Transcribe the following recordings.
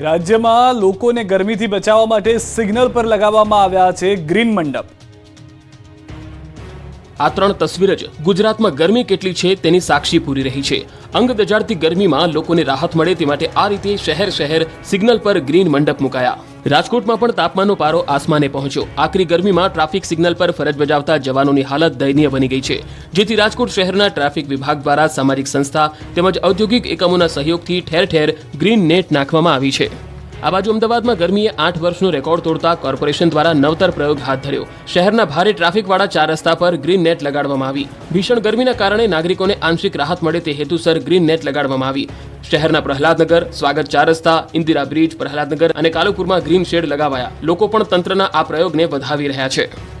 રાજ્યમાં લોકોને ગરમીથી બચાવવા માટે સિગ્નલ પર લગાવવામાં આવ્યા છે ગ્રીન મંડપ. આ ત્રણ તસવીર જ ગુજરાતમાં ગરમી કેટલી છે તેની સાક્ષી પૂરી રહી છે. અંગ દજાડતી ગરમીમાં લોકોને રાહત મળે તે માટે આ રીતે શહેર શહેર સિગ્નલ પર ગ્રીન મંડપ મુકાયા. રાજકોટમાં પણ તાપમાનનો પારો આસમાને પહોંચ્યો. આકરી ગરમીમાં ટ્રાફિક સિગ્નલ પર ફરજ બજાવતા જવાનોની હાલત દયનીય બની ગઈ છે. જેથી રાજકોટ શહેરના ટ્રાફિક વિભાગ દ્વારા સામાજિક સંસ્થા તેમજ ઔદ્યોગિક એકમોના સહયોગથી ઠેર ઠેર ગ્રીન નેટ નાખવામાં આવી છે. આ બાજુ અમદાવાદમાં ગરમીએ આઠ વર્ષનો રેકોર્ડ તોડતા કોર્પોરેશન દ્વારા નવતર પ્રયોગ હાથ ધર્યો. શહેરના ભારે ટ્રાફિકવાળા ચાર રસ્તા પર ગ્રીન નેટ લગાડવામાં આવી. ભીષણ ગરમીના કારણે નાગરિકોને આંશિક રાહત મળે તે હેતુસર ગ્રીન નેટ લગાડવામાં આવી. શહેરના પ્રહલાદનગર, સ્વાગત ચાર રસ્તા, ઇન્દિરા બ્રિજ, પ્રહલાદનગર અને કાલુપુરમાં ગ્રીન શેડ લગાવાયા. લોકો પણ તંત્રના આ પ્રયોગને વધાવી રહ્યા છે.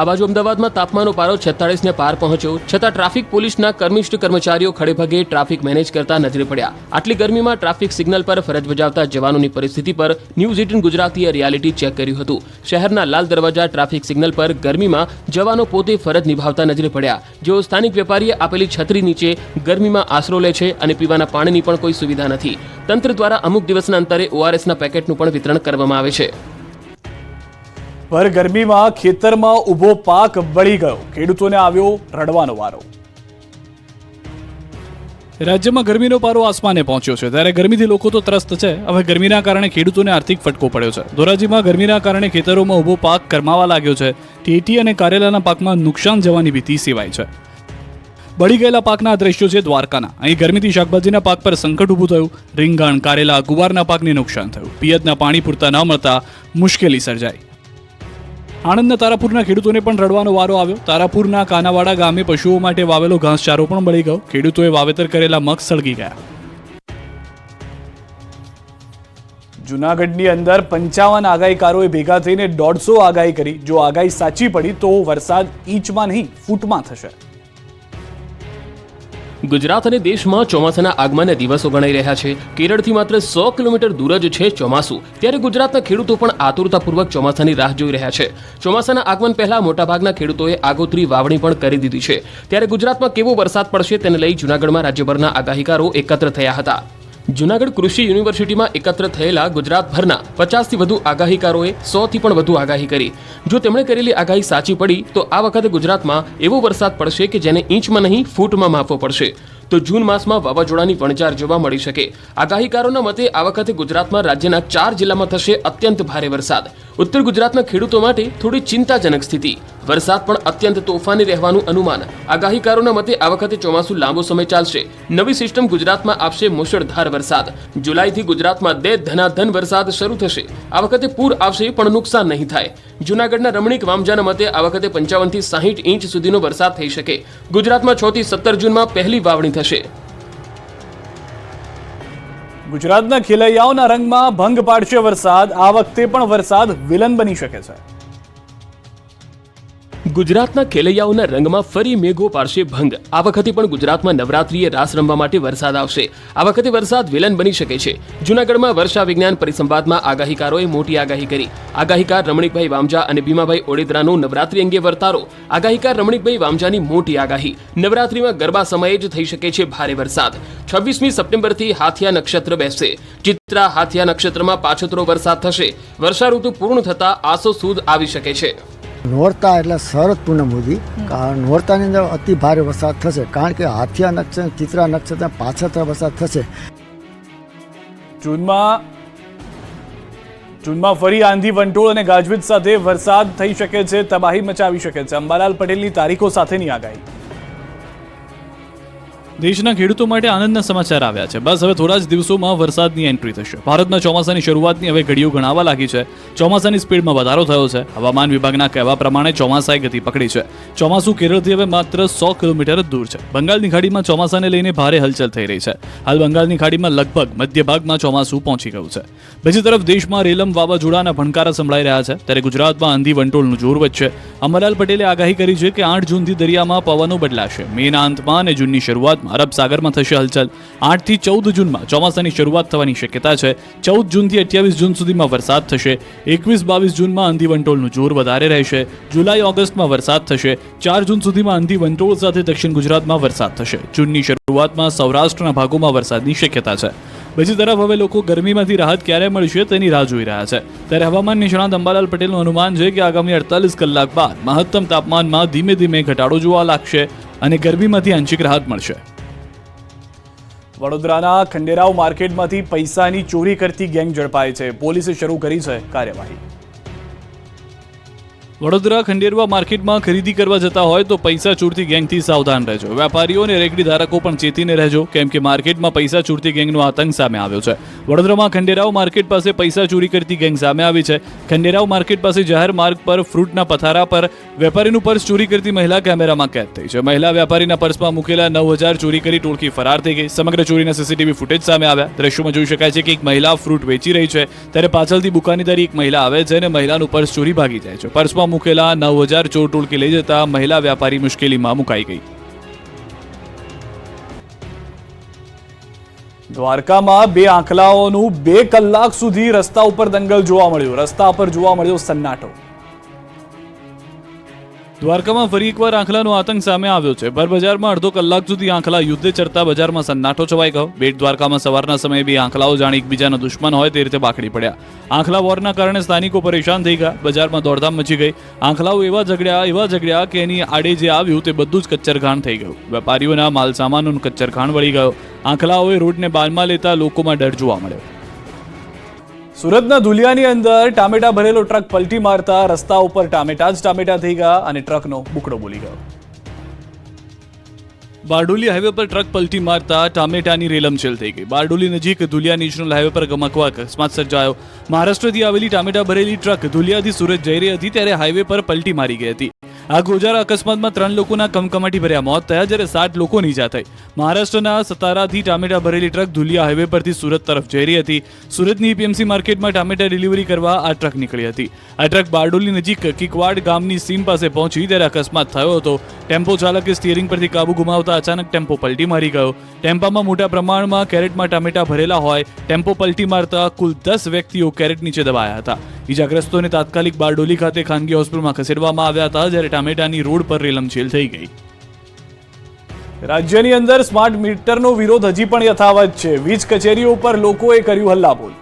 આ બાજુ અમદાવાદમાં તાપમાનનો પારો છેતાળીસને પાર પહોંચ્યો. છતાં ટ્રાફિક પોલીસના કર્મિષ્ઠ કર્મચારીઓ ખડેભાગે ટ્રાફિક મેનેજ કરતા નજરે પડ્યા. આટલી ગરમીમાં ટ્રાફિક સિગ્નલ પર ફરજ બજાવતા જવાનોની પરિસ્થિતિ પર ન્યૂઝ એટીન ગુજરાતીએ રિયાલિટી ચેક કર્યું હતું. શહેરના લાલ દરવાજા ટ્રાફિક સિગ્નલ પર ગરમીમાં જવાનો પોતે ફરજ નિભાવતા નજરે પડ્યા. જેઓ સ્થાનિક વેપારીએ આપેલી છત્રી નીચે ગરમીમાં આશરો લે છે અને પીવાના પાણીની પણ કોઈ સુવિધા નથી. તંત્ર દ્વારા અમુક દિવસના અંતરે ઓઆરએસના પેકેટનું પણ વિતરણ કરવામાં આવે છે. ભર ગરમીમાં ખેતરમાં ઊભો પાક બળી ગયો. ખેડૂતોને આવ્યો રડવાનો વારો. રાજ્યમાં ગરમીનો પારો આસમાને પહોંચ્યો છે. ત્યારે ગરમીથી લોકો તો ત્રસ્ત છે. હવે ગરમીના કારણે ખેડૂતોને આર્થિક ફટકો પડ્યો છે. ધોરાજીમાં ગરમીના કારણે ખેતરોમાં ઊભો પાક કરમાવા લાગ્યો છે. ટેટી અને કારેલાના પાકમાં નુકસાન જવાની ભીતિ સેવાય છે. બળી ગયેલા પાકના દ્રશ્યો છે દ્વારકાના. અહીં ગરમીથી શાકભાજીના પાક પર સંકટ ઊભું થયું. રીંગણ, કારેલા, ગુવારના પાકને નુકસાન થયું. પિયતના પાણી પૂરતા ન મળતા મુશ્કેલી સર્જાઈ. આણંદના તારાપુરના ખેડૂતોને પણ રડવાનો વારો આવ્યો. તારાપુરના કાનાવાડા ગામે પશુઓ માટે વાવેલો ઘાસચારો પણ બળી ગયો. ખેડૂતોએ વાવેતર કરેલા મગ સળગી ગયા. જુનાગઢની અંદર પંચાવન આગાહીકારોએ ભેગા થઈને દોઢસો આગાહી કરી. જો આગાહી સાચી પડી તો વરસાદ ઇંચમાં નહીં, ફૂટમાં થશે. ગુજરાત અને દેશમાં ચોમાસાના આગમનના દિવસો ગણાઈ રહ્યા છે. કેરળથી માત્ર સો કિલોમીટર દૂર જ છે ચોમાસું. ત્યારે ગુજરાતના ખેડૂતો પણ આતુરતાપૂર્વક ચોમાસાની રાહ જોઈ રહ્યા છે. ચોમાસાના આગમન પહેલા મોટાભાગના ખેડૂતોએ આગોતરી વાવણી પણ કરી દીધી છે. ત્યારે ગુજરાતમાં કેવો વરસાદ પડશે તેને લઈ જૂનાગઢમાં રાજ્યભરના આગાહીકારો એકત્ર થયા હતા. જૂનાગઢ કૃષિ યુનિવર્સિટીમાં એકત્ર થયેલા ગુજરાતભરના પચાસથી વધુ આગાહીકારોએ સોથી પણ વધુ આગાહી કરી. જો તેમણે કરેલી આગાહી સાચી પડી, તો આ વખતે ગુજરાતમાં એવો વરસાદ પડશે કે જેને ઇંચમાં નહીં, ફૂટમાં માપવો પડશે. તો જૂન માસમાં વાવાઝોડાની વણઝાર જોવા મળી શકે. આગાહીકારોના મતે આ વખતે ગુજરાતમાં રાજ્યના ચાર જિલ્લામાં થશે અત્યંત ભારે વરસાદ. ઉત્તર ગુજરાતના ખેડૂતો માટે થોડી ચિંતાજનક સ્થિતિ. વરસાદ પણ અત્યંત તોફાની રહેવાનું અનુમાન. આગાહીકારોના મતે આ વખતે ચોમાસું લાંબો સમય ચાલશે. નવી સિસ્ટમ ગુજરાતમાં આપશે મુશળધાર વરસાદ. જુલાઈથી ગુજરાતમાં દે ધનાધન વરસાદ શરૂ થશે. આ વખતે પૂર આવશે પણ નુકસાન નહીં થાય. જૂનાગઢના રમણીક વામજાના મતે આ વખતે પંચાવનથી સાહીઠ ઇંચ સુધીનો વરસાદ થઈ શકે. ગુજરાતમાં છ થી સત્તર જૂનમાં પહેલી વાવણી થશે. ગુજરાતના ખેલૈયાઓના રંગમાં ભંગ પાડશે વરસાદ. આ વખતે પણ વરસાદ વિલન બની શકે છે. ગુજરાતના ખેલૈયાઓના રંગમાં ફરી મેઘો પાડશે ભંગ. આ વખતે પણ ગુજરાતમાં નવરાત્રીએ રાસ રમવા માટે વરસાદ આવશે. આ વખતે વરસાદ વિલન બની શકે છે. જૂનાગઢમાં વર્ષા વિજ્ઞાન પરિસંવાદમાં આગાહીકારોએ મોટી આગાહી કરી. આગાહીકાર રમણીકભાઈ વામજા અને ભીમાભાઈ ઓડેદરાનો નવરાત્રી અંગે વર્તારો. આગાહીકાર રમણીકભાઈ વામજાની મોટી આગાહી. નવરાત્રીમાં ગરબા સમયે જ થઈ શકે છે ભારે વરસાદ. છવ્વીસમી સપ્ટેમ્બરથી હાથિયા નક્ષત્ર બેસશે. ચિત્રા હાથિયા નક્ષત્રમાં પાછોતરો વરસાદ થશે. વર્ષા ઋતુ પૂર્ણ થતા આસો સુદ આવી શકે છે. નોરતા એટલે શરદ પૂનમ સુધી. કારણ નોરતાની અંદર અતિ ભારે વરસાદ થશે. કારણ કે હાથિયા નક્ષત્ર ચિત્રા નક્ષત્ર પાછળ વરસાદ થશે. જૂનમાં જૂનમાં ફરી આંધી વંટોળ અને ગાજવીજ સાથે વરસાદ થઈ શકે છે તબાહી મચાવી શકે છે. અંબાલાલ પટેલની તારીખો સાથેની આગાહી. દેશના ખેડૂતો માટે આનંદના સમાચાર આવ્યા છે. બસ હવે થોડા જ દિવસોમાં વરસાદની એન્ટ્રી થશે. ભારતના ચોમાસાની શરૂઆતની હવે ઘડીઓ ગણાવા લાગી છે. ચોમાસાની સ્પીડમાં વધારો થયો છે. હવામાન વિભાગના કહેવા પ્રમાણે ચોમાસાએ ગતિ પકડી છે. ચોમાસું કેરળથી હવે માત્ર સો કિલોમીટર જ દૂર છે. બંગાળની ખાડીમાં ચોમાસાને લઈને ભારે હલચલ થઈ રહી છે. હાલ બંગાળની ખાડીમાં લગભગ મધ્ય ભાગમાં ચોમાસું પહોંચી ગયું છે. બીજી તરફ દેશમાં રેલમ વાવાઝોડાના ભણકારા સંભળાઈ રહ્યા છે. ત્યારે ગુજરાતમાં આંધી વંટોળનું જોર વધશે. અમરલાલ પટેલે આગાહી કરી છે કે આઠ જૂનથી દરિયામાં પવનો બદલાશે. મેના અંતમાં અને જૂનની અરબ સાગરમાં થશે હલચલ. આઠથી ચૌદ જૂનમાં ચોમાસાની શરૂઆત થવાની શક્યતા છે. ચૌદ જૂનથી અઠ્યાવીસ જૂન સુધીમાં વરસાદ થશે. એકવીસ બાવીસ જૂનમાં અંધી વંટોળનું જોર વધારે રહેશે. જુલાઈ, ઓગસ્ટમાં વરસાદ થશે. ચાર જૂન સુધીમાં અંધી વંટોળ સાથે દક્ષિણ ગુજરાતમાં વરસાદ થશે. જૂનની શરૂઆતમાં સૌરાષ્ટ્રના ભાગોમાં વરસાદની શક્યતા છે. બીજી તરફ હવે લોકો ગરમીમાંથી રાહત ક્યારે મળશે તેની રાહ જોઈ રહ્યા છે. ત્યારે હવામાન નિષ્ણાત અંબાલાલ પટેલનું અનુમાન છે કે આગામી અડતાલીસ કલાક બાદ મહત્તમ તાપમાનમાં ધીમે ધીમે ઘટાડો જોવા લાગશે અને ગરમીમાંથી આંશિક રાહત મળશે. વડોદરાના ખંડેરાવ માર્કેટમાંથી પૈસાની ચોરી કરતી ગેંગ ઝડપાઈ છે. પોલીસે શરૂ કરી છે કાર્યવાહી. વડોદરા ખંડેરવા માર્કેટમાં ખરીદી કરવા જતા હોય તો પૈસા ચોરતી ગેંગથી સાવધાન રહેજો. વેપારીઓ અને રેકડી ધારકો પણ ચેતીને રહેજો, કેમ કે માર્કેટમાં પૈસા ચોરતી ગેંગનો આતંક સામે આવ્યો છે. વડોદરામાં ખંડેરાવ માર્કેટ પાસે પૈસા ચોરી કરતી ગેંગ સામે આવી છે. ખંડેરાવ માર્કેટ પાસે જાહેર માર્ગ પર ફ્રૂટના પથારા પર વેપારીનું પર્સ ચોરી કરતી મહિલા કેમેરામાં કેદ થઈ છે. મહિલા વેપારીના પર્સમાં મૂકેલા નવ હજાર ચોરી કરી ટોળકી ફરાર થઈ ગઈ. સમગ્ર ચોરીના સીસીટીવી ફૂટેજ સામે આવ્યા. દ્રશ્યોમાં જોઈ શકાય છે કે એક મહિલા ફ્રૂટ વેચી રહી છે. ત્યારે પાછળથી દુકાનીદારી એક મહિલા આવે છે અને મહિલાનું પર્સ ચોરી ભાગી જાય છે. પર્સમાં મૂકેલા નવ હજાર ચોર ટોળકી લઈ જતા મહિલા વ્યાપારી મુશ્કેલીમાં મુકાઈ ગઈ. દ્વારકામાં બે આંકલાઓનું બે કલાક સુધી રસ્તા ઉપર દંગલ જોવા મળ્યું. રસ્તા પર જોવા મળ્યો સન્નાટો. દ્વારકામાં ફરી એકવાર આંખલાનો આતંક સામે આવ્યો છે. બજારમાં અડધો કલાક સુધી આંખલા યુદ્ધે ચડતા બજારમાં સન્નાટો છવાઈ ગયો. બેટ દ્વારકામાં સવારના સમયે બે આંખલાઓ જાણે એકબીજાના દુશ્મન હોય તે રીતે બાકડી પડ્યા. આંખલા વોરના કારણે સ્થાનિકો પરેશાન થઈ ગયા. બજારમાં દોડધામ મચી ગઈ. આંખલાઓ એવા ઝઘડ્યા એવા ઝઘડ્યા કે એની આડે જે આવ્યું તે બધું જ કચ્છરખાણ થઈ ગયું. વેપારીઓના માલ સામાનનું કચ્ચરઘાણ વળી ગયો. આંખલાઓએ રોડને બાનમાં લેતા લોકોમાં ડર જોવા મળ્યો. સુરતના ધુલિયાની અંદર ટામેટા ભરેલો ટ્રક પલટી મારતા રસ્તા ઉપર ટામેટા જ ટામેટા થઈ ગયા અને ટ્રકનો બુકડો બોલી ગયો. બારડોલી હાઈવે પર ટ્રક પલટી મારતા ટામેટાની રેલમછેલ થઈ ગઈ. બારડોલી નજીક ધુલિયા નેશનલ હાઈવે પર ગમકવા અકસ્માત સર્જાયો મહારાષ્ટ્રથી આવેલી ટામેટા ભરેલી ટ્રક ધુલિયાથી સુરત જઈ રહી હતી, ત્યારે હાઈવે પર પલટી મારી ગઈ હતી. આ ગોજારા અકસ્માતમાં ત્રણ લોકોના કમકમાટી ભર્યા. મોત થયા જ્યારે સાત લોકોની ઈજા થઈ. મહારાષ્ટ્રના સતારાથી ટામેટા ભરેલી ટ્રક ધુલિયા હાઈવે પરથી સુરત તરફ જઈ રહી હતી. સુરતની એપીએમસી માર્કેટમાં ટામેટા ડિલિવરી કરવા આ ટ્રક નીકળી હતી. આ ટ્રક બારડોલી નજીક કિકવાડ ગામની સીમ પાસે પહોંચી ત્યારે અકસ્માત થયો હતો. ટેમ્પો ચાલકે સ્ટીયરિંગ પરથી કાબુ ગુમાવતા અચાનક ટેમ્પો પલટી મારી ગયો. ટેમ્પામાં મોટા પ્રમાણમાં કેરેટમાં ટામેટા ભરેલા હોય, ટેમ્પો પલટી મારતા કુલ દસ વ્યક્તિઓ કેરેટ નીચે દબાયા હતા. ઈજાગ્રસ્તોને તાત્કાલિક બારડોલી ખાતે ખાનગી હોસ્પિટલમાં ખસેડવામાં આવ્યા હતા જ્યારે ટામેટાની રોડ પર રેલમછેલ થઈ ગઈ. રાજ્યની અંદર સ્માર્ટ મીટરનો વિરોધ હજી પણ યથાવત છે. વીજ કચેરીઓ પર લોકોએ કર્યું હલ્લાબોલ.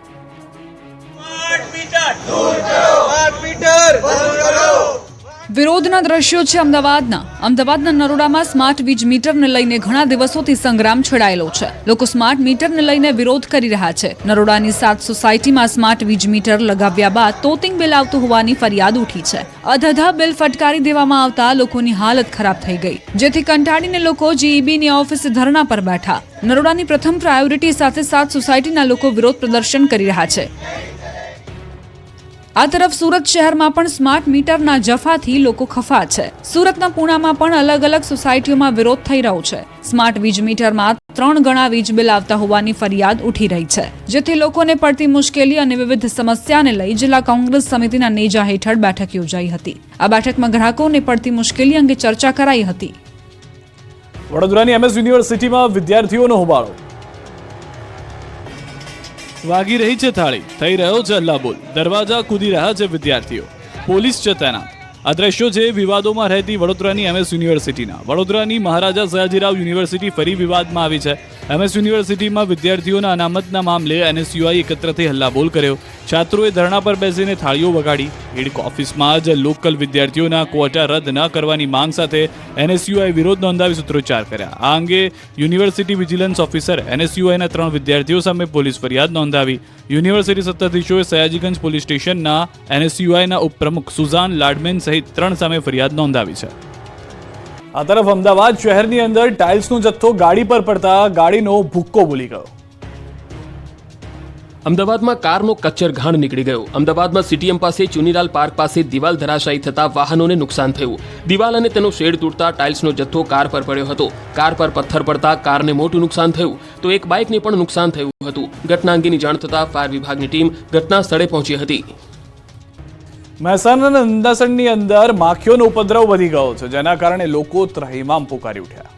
વિરોધના દ્રશ્યો છે અમદાવાદના. અમદાવાદના નરોડામાં સ્માર્ટ વીજ મીટરને લઈને ઘણા દિવસોથી સંગ્રામ છેડાયેલો છે. લોકો સ્માર્ટ મીટરને લઈને વિરોધ કરી રહ્યા છે. નરોડાની સાત સોસાયટીમાં સ્માર્ટ વીજ મીટર લગાવ્યા બાદ તોતિંગ બિલ આવતું હોવાની ફરિયાદ ઉઠી છે. અધધા બિલ ફટકારી દેવામાં આવતા લોકોની હાલત ખરાબ થઈ ગઈ. જેથી કંટાળીને લોકો જીઈબીની ઓફિસે ધરણા પર બેઠા. નરોડાની પ્રથમ પ્રાયોરિટી સાથે સાત સોસાયટીના લોકો વિરોધ પ્રદર્શન કરી રહ્યા છે. આ તરફ સુરત શહેરમાં પણ સ્માર્ટ મીટરના જફાથી લોકો ખફા છે. સુરતના પૂણામાં પણ અલગ અલગ સોસાયટીઓમાં વિરોધ થઈ રહ્યો છે. સ્માર્ટ વીજ મીટરમાં ત્રણ ગણા વીજ બિલ આવતા હોવાની ફરિયાદ ઉઠી રહી છે. જેથી લોકોને પડતી મુશ્કેલી અને વિવિધ સમસ્યાને લઈ જિલ્લા કોંગ્રેસ સમિતિના નેજા હેઠળ બેઠક યોજાઈ હતી. આ બેઠકમાં ગ્રાહકોને પડતી મુશ્કેલી અંગે ચર્ચા કરાઈ હતી. વડોદરાની એમએસ યુનિવર્સિટીમાં વિદ્યાર્થીઓનો હોબાળો. વાગી રહી છે થાળી. થઈ રહ્યો છે હલ્લાબોલ દરવાજા કૂદી રહ્યા છે વિદ્યાર્થીઓ. પોલીસ છે તૈનાત આ દ્રશ્યો છે વિવાદોમાં રહેતી વડોદરાની એમએસ યુનિવર્સિટીના. વડોદરાની મહારાજા સયાજીરાવ યુનિવર્સિટી ફરી વિવાદમાં આવી છે. એમએસ યુનિવર્સિટીમાં વિદ્યાર્થીઓના અનામતના મામલે એનએસયુઆઈ એકત્ર થઈ હલ્લાબોલ કર્યો. છાત્રોએ ધરણા પર બેસીને થાળીઓ વગાડી. હિડક ઓફિસમાં જ લોકલ વિદ્યાર્થીઓના ક્વોટા રદ ન કરવાની માંગ સાથે એનએસયુઆઈ વિરોધ નોંધાવી સૂત્રોચ્ચાર કર્યા. આ અંગે યુનિવર્સિટી વિજિલન્સ ઓફિસર એનએસયુઆઈના ત્રણ વિદ્યાર્થીઓ સામે પોલીસ ફરિયાદ નોંધાવી. યુનિવર્સિટી સત્તાધીશોએ સયાજીગંજ પોલીસ સ્ટેશનના એનએસયુઆઈના ઉપપ્રમુખ સુઝાન લાડમેન સહિત ત્રણ સામે ફરિયાદ નોંધાવી છે. આ તરફ અમદાવાદ શહેરની અંદર ટાઇલ્સનો જથ્થો ગાડી પર પડતા ગાડીનો ભૂક્કો બોલી ગયો. અમદાવાદમાં કારનો કચ્છર ઘાણ નીકળી ગયો. અમદાવાદમાં સીટીએમ પાસે ચુનીલાલ પાર્ક પાસે દિવાલ ધરાશાયી થતા વાહનોને નુકસાન થયું. દિવાલ અને તેનો શેડ તૂટતા ટાઇલ્સનો જથ્થો કાર પર પડ્યો હતો. કાર પર પથ્થર પડતા કારને મોટું નુકસાન થયું. તો એક બાઇકને પણ નુકસાન થયું હતું. ઘટના અંગેની જાણ થતાં ફાયર વિભાગની ટીમ ઘટના સ્થળે પહોંચી હતી. મહેસાણાના નંદાસણની અંદર માખીઓનો ઉપદ્રવ વધી ગયો છે, જેના કારણે લોકો ત્રહીમામ પુકારી ઉઠ્યા.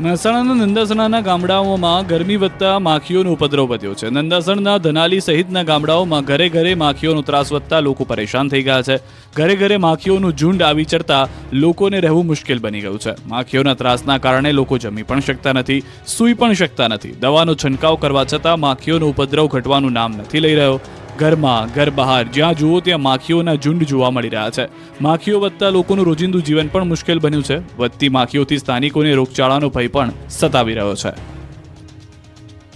મહેસાણાના નંદાસણાના ગામડાઓમાં ગરમી વધતા માખીઓનો ઉપદ્રવ વધ્યો છે. નંદાસણના ધનાલી સહિતના ગામડાઓમાં ઘરે ઘરે માખીઓનો ત્રાસ વધતા લોકો પરેશાન થઈ ગયા છે. ઘરે ઘરે માખીઓનું ઝુંડ આવી ચડતા લોકોને રહેવું મુશ્કેલ બની ગયું છે. માખીઓના ત્રાસના કારણે લોકો જમી પણ શકતા નથી, સૂઈ પણ શકતા નથી. દવાનો છંટકાવ કરવા છતાં માખીઓનો ઉપદ્રવ ઘટવાનું નામ નથી લઈ રહ્યો. ઘરમાં, ઘર બહાર, જ્યાં જુઓ ત્યાં માખીઓના ઝુંડ જોવા મળી રહ્યા છે. માખીઓ વધતા લોકોનું રોજિંદુ જીવન પણ મુશ્કેલ બન્યું છે. વધતી માખીઓથી સ્થાનિકોને રોગચાળાનો ભય પણ સતાવી રહ્યો છે.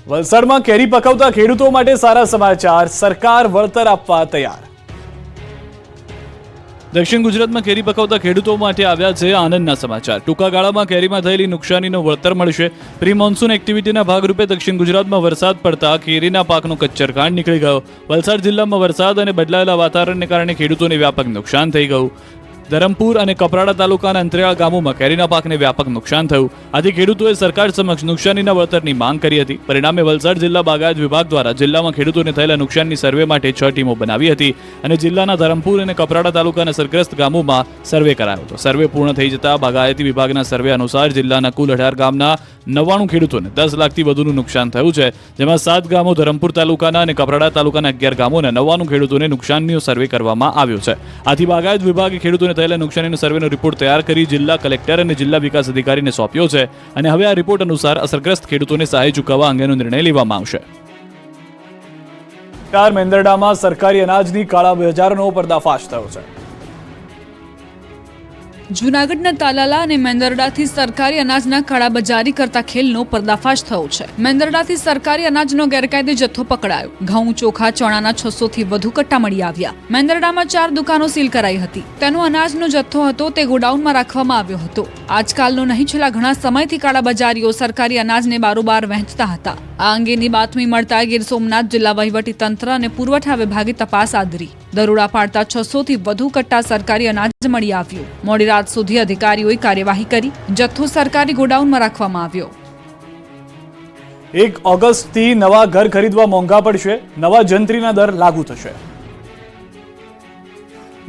વલસાડમાં કેરી પકવતા ખેડૂતો માટે સારા સમાચાર. સરકાર વળતર આપવા તૈયાર. દક્ષિણ ગુજરાતમાં કેરી પકવતા ખેડૂતો માટે આવ્યા છે આનંદના સમાચાર. ટૂંકા ગાળામાં કેરીમાં થયેલી નુકસાનીનો વળતર મળશે. પ્રી મોન્સૂન એક્ટિવિટીના ભાગરૂપે દક્ષિણ ગુજરાતમાં વરસાદ પડતા કેરીના પાકનો કચ્ચરકાંડ નીકળી ગયો. વલસાડ જિલ્લામાં વરસાદ અને બદલાયેલા વાતાવરણને કારણે ખેડૂતોને વ્યાપક નુકસાન થઈ ગયું. ધરમપુર અને કપરાડા તાલુકાના અંતરિયાળ ગામોમાં કેરીના પાકને વ્યાપક નુકસાન થયું. આથી ખેડૂતોએ સરકાર સમક્ષ નુકસાનીના વળતરની માંગ કરી હતી. પરિણામે વલસાડ જિલ્લા બાગાયત વિભાગ દ્વારા જિલ્લામાં ખેડૂતોને થયેલા નુકસાનની સર્વે માટે છ ટીમો બનાવી હતી અને જિલ્લાના ધરમપુર અને કપરાડા તાલુકાના સરગ્રસ્ત ગામોમાં સર્વે કરાયો હતો. સર્વે પૂર્ણ થઈ જતા બાગાયતી વિભાગના સર્વે અનુસાર જિલ્લાના કુલ અઢાર ગામના નવ્વાણું ખેડૂતોને દસ લાખથી વધુનું નુકસાન થયું છે. જેમાં સાત ગામો ધરમપુર તાલુકાના અને કપરાડા તાલુકાના અગિયાર ગામોના નવ્વાણું ખેડૂતોને નુકસાનનો સર્વે કરવામાં આવ્યો છે. આથી બાગાયત વિભાગે ખેડૂતોને થયેલા નુકસાનીનો સર્વેનો રિપોર્ટ તૈયાર કરી જિલ્લા કલેક્ટર અને જિલ્લા વિકાસ અધિકારીને સોંપ્યો છે અને હવે આ રિપોર્ટ અનુસાર અસરગ્રસ્ત ખેડૂતોને સહાય ચૂકવવા અંગેનો નિર્ણય લેવામાં આવશે. કાર મેંદરડામાં સરકારી અનાજની કાળા બજારનો પર્દાફાશ થયો છે. જૂનાગઢના તાલાલા અને મેંદરડાથી સરકારી અનાજના કાળાબજારી કરતા ખેલનો પર્દાફાશ થયો છે. મેંદરડાથી સરકારી અનાજનો ગેરકાયદે જથ્થો પકડાયો. ઘઉં, ચોખા, ચણાના છસો થી વધુ કટ્ટા મળી આવ્યા. મેંદરડામાં ચાર દુકાનો સીલ કરાઈ હતી. તેનો અનાજનો જથ્થો હતો તે ગોડાઉનમાં રાખવામાં આવ્યો હતો. આજકાલનો નહીં, છેલ્લા ઘણા સમયથી કાળાબજારીઓ સરકારી અનાજને બારોબાર વહેંચતા હતા. આ અંગેની બાતમી મળતા ગીર સોમનાથ જિલ્લા વહીવટી તંત્ર અને પુરવઠા વિભાગે તપાસ આદરી. દરોડા પાડતા છસો થી વધુ કટ્ટા સરકારી અનાજ મળી આવ્યું. મોડી રાત સુધી અધિકારીઓએ કાર્યવાહી કરી જથ્થો સરકારી ગોડાઉનમાં રાખવામાં આવ્યો. એક ઓગસ્ટથી નવા ઘર ખરીદવા મોંઘા પડશે નવા જંત્રીના દર લાગુ થશે.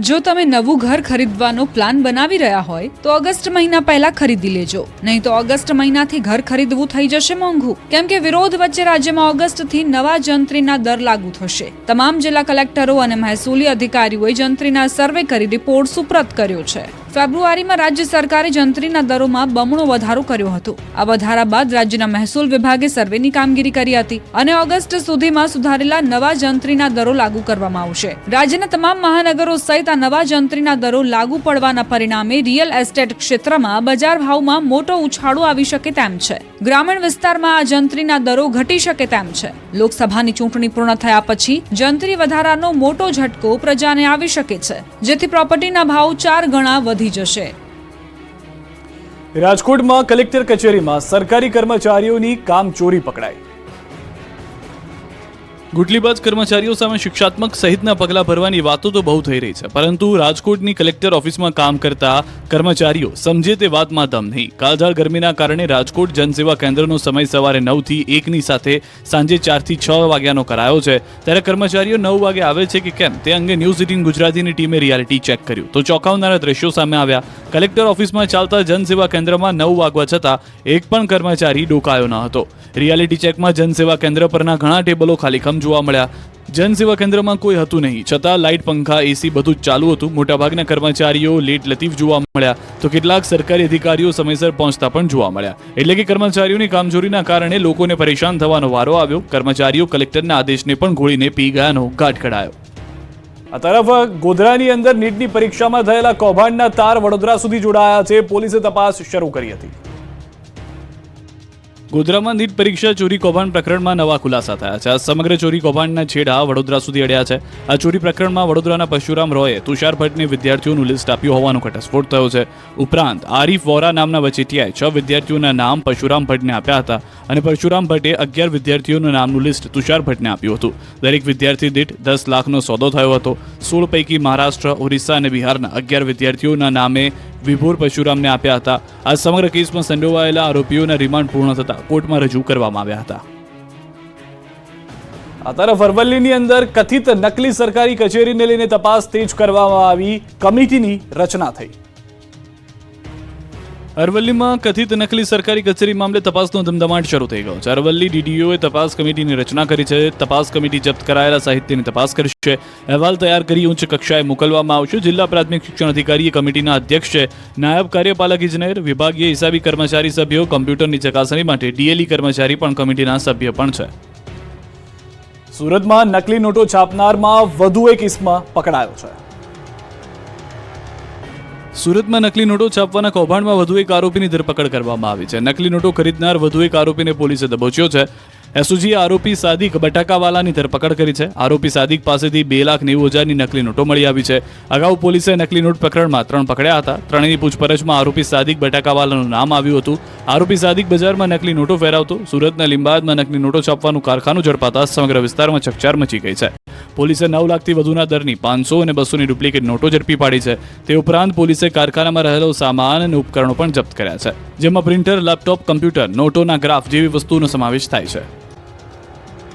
જો તમે નવું ઘર ખરીદવાનો પ્લાન બનાવી રહ્યા હોય તો ઓગસ્ટ મહિના પહેલા ખરીદી લેજો. નહીં તો ઓગસ્ટ મહિનાથી ઘર ખરીદવું થઈ જશે મોંઘું. કેમ કે વિરોધ વચ્ચે રાજ્યમાં ઓગસ્ટથી નવા જંત્રીના દર લાગુ થશે. તમામ જિલ્લા કલેક્ટરો અને મહેસૂલી અધિકારીઓએ જંત્રીના સર્વે કરી રિપોર્ટ સુપ્રત કર્યો છે. ફેબ્રુઆરીમાં રાજ્ય સરકારે જંત્રીના દરોમાં બમણો વધારો કર્યો હતો. આ વધારા બાદ રાજ્યના મહેસૂલ વિભાગે સર્વેની કામગીરી કરી હતી અને ઓગસ્ટ સુધીમાં સુધારેલા નવા જંત્રીના દરો લાગુ કરવામાં આવશે. રાજ્યના તમામ મહાનગરો સહિત આ નવા જંત્રીના દરો લાગુ પડવાના પરિણામે રિયલ એસ્ટેટ ક્ષેત્રમાં બજાર ભાવમાં મોટો ઉછાળો આવી શકે તેમ છે. ગ્રામીણ વિસ્તારમાં આ જંત્રીના દરો ઘટી શકે તેમ છે. લોકસભાની ચૂંટણી પૂર્ણ થયા પછી જંત્રી વધારાનો મોટો ઝટકો પ્રજાને આવી શકે છે, જેથી પ્રોપર્ટીના ભાવ ચાર ગણા વધી જશે. રાજકોટમાં કલેક્ટર કચેરીમાં સરકારી કર્મચારીઓની કામચોરી પકડાઈ. ગુટલીબાજ કર્મચારીઓ સામે શિક્ષાત્મક સહિતના પગલાં ભરવાની વાતો તો બહુ થઈ રહી છે, પરંતુ રાજકોટની કલેક્ટર ઓફિસમાં કામ કરતા કર્મચારીઓ સમજે તે વાતમાં દમ નહીં. કાળઝાળ ગરમીના કારણે રાજકોટ જનસેવા કેન્દ્રનો સમય સવારે નવથી એકની સાથે સાંજે ચારથી છ વાગ્યાનો કરાયો છે. ત્યારે કર્મચારીઓ નવ વાગે આવે છે કે કેમ તે અંગે ન્યૂઝ એટીન ગુજરાતીની ટીમે રિયાલિટી ચેક કર્યું. તો ચોંકાવનારા દ્રશ્યો સામે આવ્યા. કલેક્ટર ઓફિસમાં ચાલતા જનસેવા કેન્દ્રમાં નવ વાગવા છતાં એક પણ કર્મચારી ડોકાયો ન હતો. રિયાલિટી ચેકમાં જનસેવા કેન્દ્ર પરના ઘણા ટેબલો જોવા મળ્યા. જનસેવા કેન્દ્રમાં કોઈ હતું નહીં. છતાં લાઇટ, પંખા, એસી બધું ચાલુ હતું. મોટાભાગના કર્મચારીઓ લેટ લતીફ જોવા મળ્યા. તો કેટલાક સરકારી અધિકારીઓ સમયસર પહોંચતા પણ જોવા મળ્યા. એટલે કે કર્મચારીઓની કામચોરીના કારણે લોકોને પરેશાન થવાનો વારો આવ્યો. કર્મચારીઓ કલેક્ટરના આદેશને પણ ગોળીને પી ગયાનો ઘાટ કઢાયો. આ તરફ ગોધરાની અંદર નીટની પરીક્ષામાં થયેલા કૌભાંડના તાર વડોદરા સુધી જોડાયા છે. પોલીસે તપાસ શરૂ કરી હતી. ગોધરામાં નીટ પરીક્ષા ચોરી કૌભાંડ પ્રકરણમાં નવા ખુલાસા થયા છે. આ સમગ્ર ચોરી કૌભાંડના છેડા વડોદરા સુધી અડ્યા છે. આ ચોરી પ્રકરણમાં વડોદરાના પરશુરામ રોયે તુષાર ભટ્ટને વિદ્યાર્થીઓનું લિસ્ટ આપ્યું હોવાનો ઘટસ્ફોટ થયો છે. ઉપરાંત, આરીફ વોરા નામના વચેટિયાએ છ વિદ્યાર્થીઓના નામ પરશુરામ ભટ્ટને આપ્યા હતા અને પરશુરામ ભટ્ટે અગિયાર વિદ્યાર્થીઓના નામનું લિસ્ટ તુષાર ભટ્ટને આપ્યું હતું. દરેક વિદ્યાર્થી દીઠ દસ લાખનો સોદો થયો હતો. સોળ પૈકી મહારાષ્ટ્ર, ઓરિસ્સા અને બિહારના અગિયાર વિદ્યાર્થીઓના નામે વિભોર પરશુરામને આપ્યા હતા. આ સમગ્ર કેસમાં સંડોવાયેલા આરોપીઓના રિમાન્ડ પૂર્ણ થતા કોર્ટમાં રજૂ કરવામાં આવ્યા હતા. આ તરફ અરવલ્લીની અંદર કથિત નકલી સરકારી કચેરીને લઈને તપાસ તેજ કરવામાં આવી. કમિટીની રચના થઈ. અરવલ્લીમાં કથિત નકલી સરકારી કચેરી મામલે તપાસનો ધમધમાટ શરૂ થઈ ગયો છે. અરવલ્લી ડીડીઓએ તપાસ કમિટીની રચના કરી છે. તપાસ કમિટી જપ્ત કરાયેલા સાહિત્યની તપાસ કરશે. અહેવાલ તૈયાર કરી ઉચ્ચ કક્ષાએ મોકલવામાં આવશે. જિલ્લા પ્રાથમિક શિક્ષણ અધિકારી કમિટીના અધ્યક્ષ છે. નાયબ કાર્યપાલક ઇજનેર, વિભાગીય હિસાબી કર્મચારી સભ્યો, કમ્પ્યુટરની ચકાસણી માટે ડીએલઈ કર્મચારી પણ કમિટીના સભ્ય પણ છે. સુરતમાં નકલી નોટો છાપનારમાં વધુ એક ઇસમા પકડાયો છે. સુરતમાં નકલી નોટો છાપવાના કૌભાંડમાં વધુ એક આરોપીની ધરપકડ કરવામાં આવી છે. નકલી નોટો ખરીદનાર વધુ એક આરોપીને પોલીસે દબોચ્યો છે. એસઓજીએ આરોપી સાદિક બટાકાવાલાની ધરપકડ કરી છે. આરોપી સાદિક પાસેથી બે લાખ નેવું હજારની નકલી નોટો મળી આવી છે. અગાઉ પોલીસે નકલી નોટ પ્રકરણમાં ત્રણ પકડ્યા હતા. ત્રણેયની પૂછપરછમાં આરોપી સાદિક બટાકાવાલાનું નામ આવ્યું હતું. આરોપી સાદિક બજારમાં નકલી નોટો ફેરવતો, સુરતના લિંબાયતમાં નકલી નોટો છાપવાનું કારખાનું ઝડપાતા સમગ્ર વિસ્તારમાં ચકચાર મચી ગઈ છે. પોલીસે નવ લાખથી વધુના દરની પાંચસો અને બસોની ડુપ્લિકેટ નોટો ઝડપી પાડી છે. તે ઉપરાંત પોલીસે કારખાનામાં રહેલો સામાન અને ઉપકરણો પણ જપ્ત કર્યા છે, જેમાં પ્રિન્ટર, લેપટોપ, કમ્પ્યુટર, નોટોના ગ્રાફ જેવી વસ્તુનો સમાવેશ થાય છે.